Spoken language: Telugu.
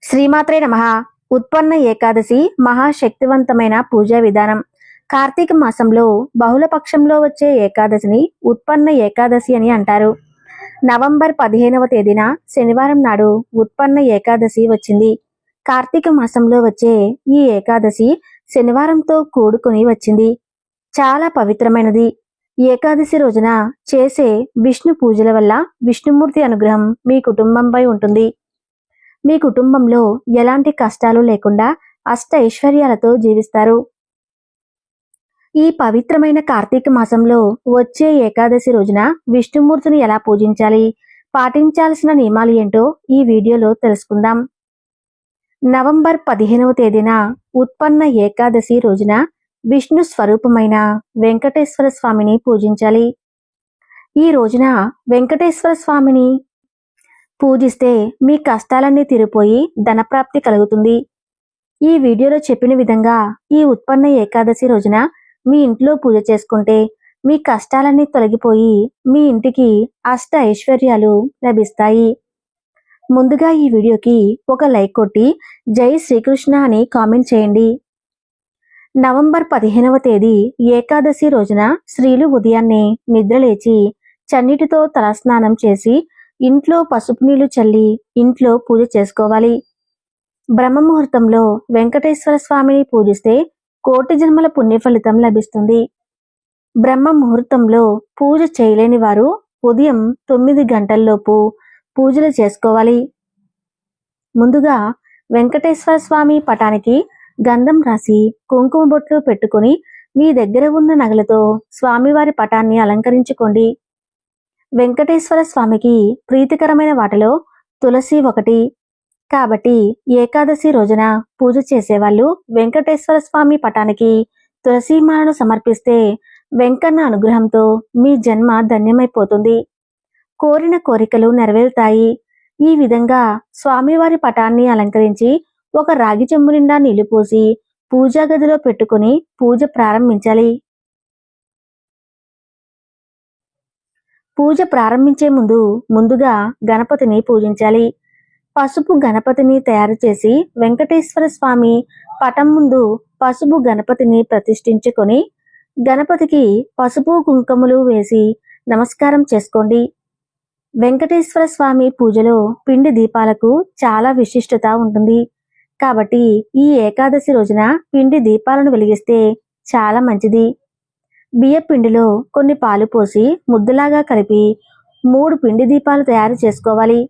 శ్రీమాత్రే నమ. ఉత్పన్న ఏకాదశి మహాశక్తివంతమైన పూజా విధానం. కార్తీక మాసంలో బహుళపక్షంలో వచ్చే ఏకాదశిని ఉత్పన్న ఏకాదశి అని అంటారు. నవంబర్ పదిహేనవ తేదీన శనివారం నాడు ఉత్పన్న ఏకాదశి వచ్చింది. కార్తీక మాసంలో వచ్చే ఈ ఏకాదశి శనివారంతో కూడుకుని వచ్చింది. చాలా పవిత్రమైనది. ఏకాదశి రోజున చేసే విష్ణు పూజల వల్ల విష్ణుమూర్తి అనుగ్రహం మీ కుటుంబంపై ఉంటుంది. మీ కుటుంబంలో ఎలాంటి కష్టాలు లేకుండా అష్ట ఐశ్వర్యాలతో జీవిస్తారు? ఈ పవిత్రమైన కార్తీక మాసంలో వచ్చే ఏకాదశి రోజున విష్ణుమూర్తిని ఎలా పూజించాలి? పాటించాల్సిన నియమాలు ఏంటో ఈ వీడియోలో తెలుసుకుందాం. నవంబర్ పదిహేనవ తేదీన ఉత్పన్న ఏకాదశి రోజున విష్ణు స్వరూపమైన వెంకటేశ్వర స్వామిని పూజించాలి. ఈ రోజున వెంకటేశ్వర స్వామిని పూజిస్తే మీ కష్టాలన్నీ తీరిపోయి ధనప్రాప్తి కలుగుతుంది. ఈ వీడియోలో చెప్పిన విధంగా ఈ ఉత్పన్న ఏకాదశి రోజున మీ ఇంట్లో పూజ చేసుకుంటే మీ కష్టాలన్నీ తొలగిపోయి మీ ఇంటికి అష్ట ఐశ్వర్యాలు లభిస్తాయి. ముందుగా ఈ వీడియోకి ఒక లైక్ కొట్టి జై శ్రీకృష్ణ అని కామెంట్ చేయండి. నవంబర్ పదిహేనవ తేదీ ఏకాదశి రోజున స్త్రీలు ఉదయాన్నే నిద్రలేచి చన్నీటితో తలస్నానం చేసి ఇంట్లో పసుపు నీళ్ళు చల్లి ఇంట్లో పూజ చేసుకోవాలి. బ్రహ్మ ముహూర్తంలో వెంకటేశ్వర స్వామిని పూజిస్తే కోటి జన్మల పుణ్య ఫలితం లభిస్తుంది. బ్రహ్మ ముహూర్తంలో పూజ చేయలేని వారు ఉదయం తొమ్మిది గంటల్లోపు పూజలు చేసుకోవాలి. ముందుగా వెంకటేశ్వర స్వామి పటానికి గంధం రాసి కుంకుమ బొట్లు పెట్టుకుని మీ దగ్గర ఉన్న నగలతో స్వామివారి పటాన్ని అలంకరించుకోండి. వెంకటేశ్వర స్వామికి ప్రీతికరమైన వాటిలో తులసి ఒకటి. కాబట్టి ఏకాదశి రోజున పూజ చేసేవాళ్ళు వెంకటేశ్వర స్వామి పటానికి తులసీమాలను సమర్పిస్తే వెంకన్న అనుగ్రహంతో మీ జన్మ ధన్యమైపోతుంది. కోరిన కోరికలు నెరవేరుతాయి. ఈ విధంగా స్వామివారి పటాన్ని అలంకరించి ఒక రాగి చెంబు నిండా నీళ్ళు పోసి పూజా గదిలో పెట్టుకుని పూజ ప్రారంభించాలి. పూజ ప్రారంభించే ముందు ముందుగా గణపతిని పూజించాలి. పసుపు గణపతిని తయారు చేసి వెంకటేశ్వర స్వామి పటం ముందు పసుపు గణపతిని ప్రతిష్ఠించుకొని గణపతికి పసుపు కుంకుమలు వేసి నమస్కారం చేసుకోండి. వెంకటేశ్వర స్వామి పూజలో పిండి దీపాలకు చాలా విశిష్టత ఉంటుంది. కాబట్టి ఈ ఏకాదశి రోజున పిండి దీపాలను వెలిగిస్తే చాలా మంచిది. బియ్య పిండిలో కొన్ని పాలు పోసి ముద్దలాగా కలిపి మూడు పిండి దీపాలు తయారు చేసుకోవాలి.